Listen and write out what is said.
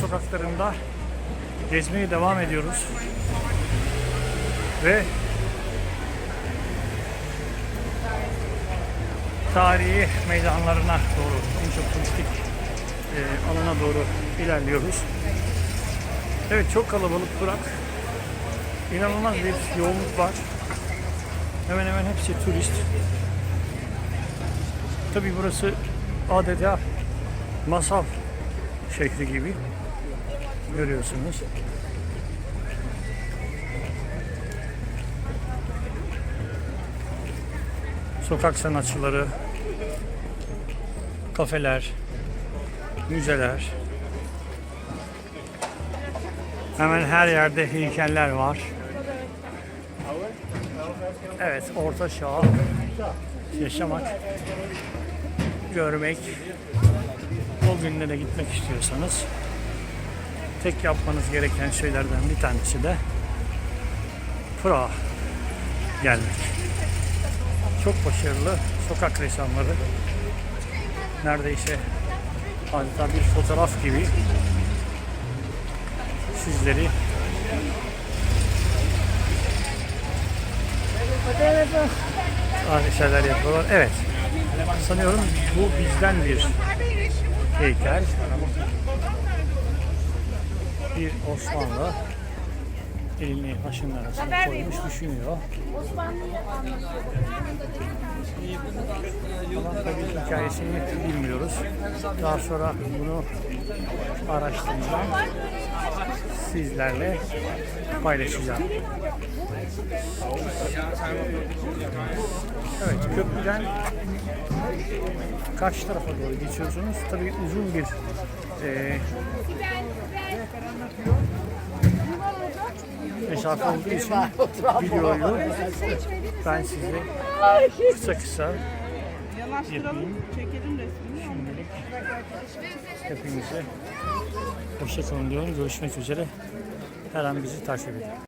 sokaklarında gezmeye devam ediyoruz. Ve tarihi meydanlarına doğru, en çok turistik e, alana doğru ilerliyoruz. Evet çok kalabalık Prag. İnanılmaz bir yoğunluk var. Hemen hemen hepsi turist. Tabii burası adeta masal şehri gibi görüyorsunuz. Sokak sanatçıları, kafeler, müzeler. Hemen her yerde heykeller var. Evet, orta çağ yaşamak, görmek, o günlere gitmek istiyorsanız tek yapmanız gereken şeylerden bir tanesi de Prag'a gelmek. Çok başarılı sokak ressamları neredeyse adeta bir fotoğraf gibi sizleri şeyler yapıyorlar. Evet. Sanıyorum bu bizden bir heykel. Bir Osmanlı elini başının arasına koymuş düşünüyor. Ama tabii hikayesini bilmiyoruz. Daha sonra bunu araştıracağım. Sizlerle paylaşacağım. Evet, köprüden karşı tarafa doğru geçiyorsunuz. Tabii uzun bir e, mesafe olduğu için videoyu ben size kısa kısa resmini. şimdilik hepinize hoşçakalın diyorum. Görüşmek üzere. Her an bizi takip edin.